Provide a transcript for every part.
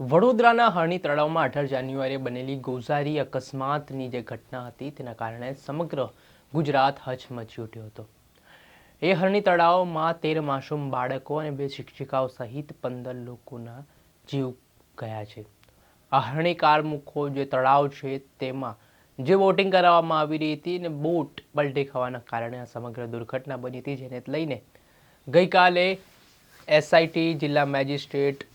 વડોદરાના હરણી તળાવમાં અઢાર જાન્યુઆરીએ બનેલી ગોઝારી અકસ્માતની જે ઘટના હતી, તેના કારણે સમગ્ર ગુજરાત હચમચી ઉઠ્યો હતો. એ હરણી તળાવમાં તેર માસૂમ બાળકો અને બે શિક્ષિકાઓ સહિત પંદર લોકોના જીવ ગયા છે. આ હરણી કારમુખો જે તળાવ છે, તેમાં જે બોટિંગ કરાવવામાં આવી રહી હતી અને બોટ પલટી ખાવાના કારણે આ સમગ્ર દુર્ઘટના બની હતી, જેને લઈને ગઈકાલે એસઆઈટી જિલ્લા મેજિસ્ટ્રેટ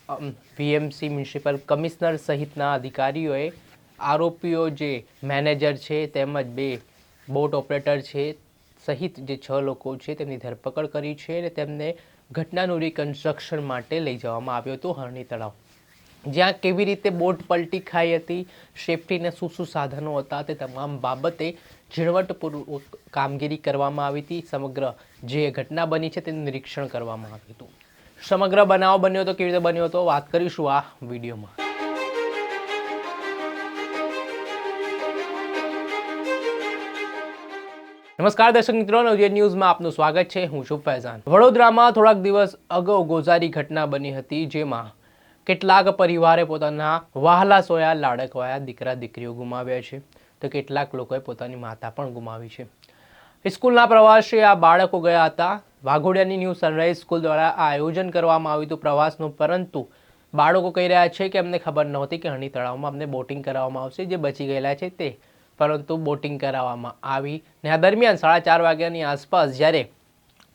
વીએમસી મ્યુનિસિપલ કમિશનર સહિતના અધિકારીઓએ આરોપીઓ જે મેનેજર છે તેમજ બે બોટ ઓપરેટર છે સહિત જે છ લોકો છે તેમની ધરપકડ કરી છે અને તેમને ઘટનાનું રિકન્સ્ટ્રક્શન માટે લઈ જવામાં આવ્યો હતો હરણી તળાવ. જ્યાં કેવી રીતે બોટ પલટી ખાઈ હતી સેફટીને શું શું સાધનો હતા તે તમામ બાબતે ઝીણવટપૂર્વક કામગીરી કરવામાં આવી હતી. સમગ્ર જે ઘટના બની છે તેનું નિરીક્ષણ કરવામાં આવ્યું હતું. સમગ્ર બનાવ બન્યો તો કેવી રીતે બન્યો હતો વાત કરીશું આ વિડીયોમાં. નમસ્કાર દર્શક મિત્રો, નવજીવન ન્યૂઝમાં આપનું સ્વાગત છે. હું છું ફૈઝાન. વડોદરામાં થોડાક દિવસ અગાઉ ગોઝારી ઘટના બની હતી જેમાં કેટલાક પરિવારે પોતાના વહાલા સોયા લાડકવાયા દીકરા દીકરીઓ ગુમાવ્યા છે. તો કેટલાક લોકોએ પોતાની માતા પણ ગુમાવી છે. સ્કૂલના પ્રવાસે આ બાળકો ગયા હતા. વાઘોડિયાની ન્યૂ સનરાઈઝ સ્કૂલ દ્વારા આ આયોજન કરવામાં આવ્યું હતું પ્રવાસનું, પરંતુ બાળકો કહી રહ્યા છે કે અમને ખબર નહોતી કે હણી તળાવમાં અમને બોટિંગ કરાવવામાં આવશે, જે બચી ગયેલા છે તે. પરંતુ બોટિંગ કરાવવામાં આવી ને આ દરમિયાન સાડા ચાર વાગ્યાની આસપાસ જ્યારે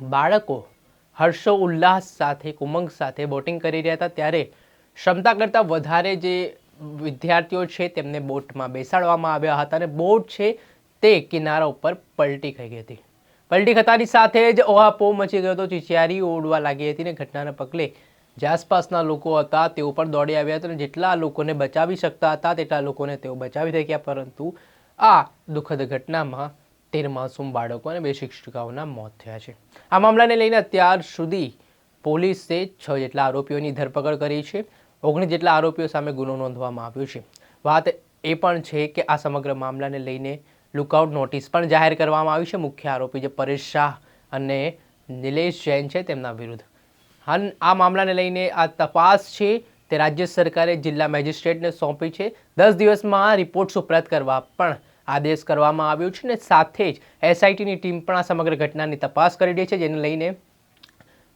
બાળકો હર્ષો ઉલ્લાસ સાથે, ઉમંગ સાથે બોટિંગ કરી રહ્યા હતા, ત્યારે ક્ષમતા કરતાં વધારે જે વિદ્યાર્થીઓ છે તેમને બોટમાં બેસાડવામાં આવ્યા હતા અને બોટ છે તે કિનારા ઉપર પલટી ખાઈ ગઈ હતી. પલટી ખતાની સાથે જ ઓહાપો મચી ગયો હતો. ચિચિયારી ઓડવા લાગી હતી ને ઘટનાના પગલે જે આસપાસના લોકો હતા તેઓ પણ દોડી આવ્યા હતા અને જેટલા લોકોને બચાવી શકતા હતા તેટલા લોકોને તેઓ બચાવી શક્યા, પરંતુ આ દુઃખદ ઘટનામાં તેર માસૂમ બાળકો અને બે શિક્ષિકાઓના મોત થયા છે. આ મામલાને લઈને અત્યાર સુધી પોલીસે છ જેટલા આરોપીઓની ધરપકડ કરી છે, ઓગણીસ જેટલા આરોપીઓ સામે ગુનો નોંધવામાં આવ્યો છે. વાત એ પણ છે કે આ સમગ્ર મામલાને લઈને લુકઆઉટ નોટિસ પણ જાહેર કરવામાં આવી છે. મુખ્ય આરોપી જે પરેશ શાહ અને નિલેશ જૈન છે તેમના વિરુદ્ધ. હાલ આ મામલાને લઈને આ તપાસ છે તે રાજ્ય સરકારે જિલ્લા મેજિસ્ટ્રેટને સોંપી છે. દસ દિવસમાં રિપોર્ટ સુપ્રત કરવા પણ આદેશ કરવામાં આવ્યો છે ને સાથે જ એસઆઈટીની ટીમ પણ આ સમગ્ર ઘટનાની તપાસ કરી રહી છે, જેને લઈને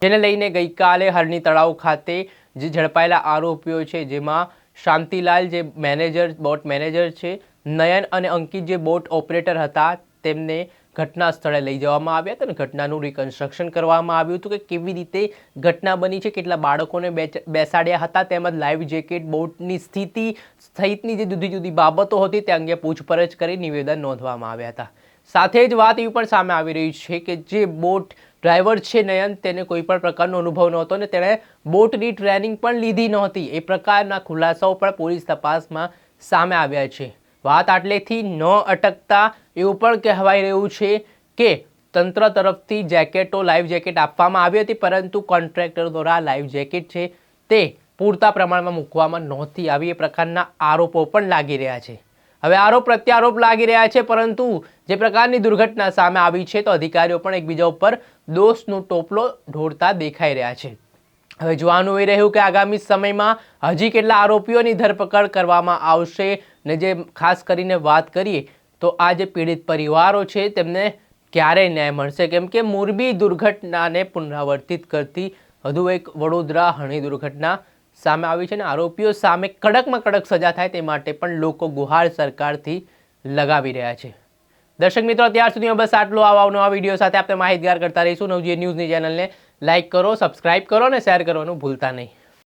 જેને લઈને ગઈકાલે હરણી તળાવ ખાતે જે ઝડપાયેલા આરોપીઓ છે, જેમાં શાંતિલાલ જે મેનેજર, બોટ મેનેજર છે નયન અને અંકિત જે બોટ ઓપરેટર હતા, તેમને ઘટના સ્થળે લઈ જવામાં આવ્યા હતા અને ઘટનાનું રિકન્સ્ટ્રક્શન કરવામાં આવ્યું હતું કે કેવી રીતે ઘટના બની છે, કેટલા બાળકોને બેસાડ્યા હતા, તેમજ લાઈવ જેકેટ બોટની સ્થિતિ સહિતની જે જુદી જુદી બાબતો હતી, તે અંગે પૂછપરછ કરી નિવેદન નોંધવામાં આવ્યા હતા. સાથે જ વાત એવી પણ સામે આવી રહી છે કે જે બોટ ડ્રાઈવર છે નયન, તેને કોઈ પણ પ્રકારનો અનુભવ નહોતો અને તેણે બોટની ટ્રેનિંગ પણ લીધી નહોતી. એ પ્રકારના ખુલાસાઓ પણ પોલીસ તપાસમાં સામે આવ્યા છે. વાત આટલેથી ન અટકતા એવું પણ કહેવાઈ રહ્યું છે કે તંત્ર તરફથી જેકેટો લાઈવ જેકેટ આપવામાં આવી હતી, પરંતુ કોન્ટ્રાક્ટર દ્વારા લાઈવ જેકેટ છે તે પૂરતા પ્રમાણમાં મૂકવામાં નહોતી આવી. એ પ્રકારના આરોપો પણ લાગી રહ્યા છે. હવે આરોપ પ્રત્યારોપ લાગી રહ્યા છે, પરંતુ જે પ્રકારની દુર્ઘટના સામે આવી છે તો અધિકારીઓ પણ એકબીજા ઉપર દોષનો ટોપલો ઢોળતા દેખાઈ રહ્યા છે. હવે જોવાનું એ રહ્યું કે આગામી સમયમાં હજી કેટલા આરોપીઓની ધરપકડ કરવામાં આવશે ને જે ખાસ કરીને વાત કરીએ, તો આ જે પીડિત પરિવારો છે, તેમને ક્યારે ન્યાય મળશે? કેમ કે મોરબી દુર્ઘટનાને પુનરાવર્તિત કરતી વધુ એક વડોદરા હણી દુર્ઘટના સામે આવી છે અને આરોપીઓ સામે કડકમાં કડક સજા થાય તે માટે પણ લોકો ગુહાર સરકારથી લગાવી રહ્યા છે. દર્શક મિત્રો ત્યાર સુધીમાં બસ આટલો. આવા આ વીડિયો સાથે આપણે માહિતગાર કરતા રહીશું. નવજીવન ન્યૂઝની ચેનલને લાઇક કરો, સબસ્ક્રાઇબ કરો અને શેર કરવાનું ભૂલતા નહીં.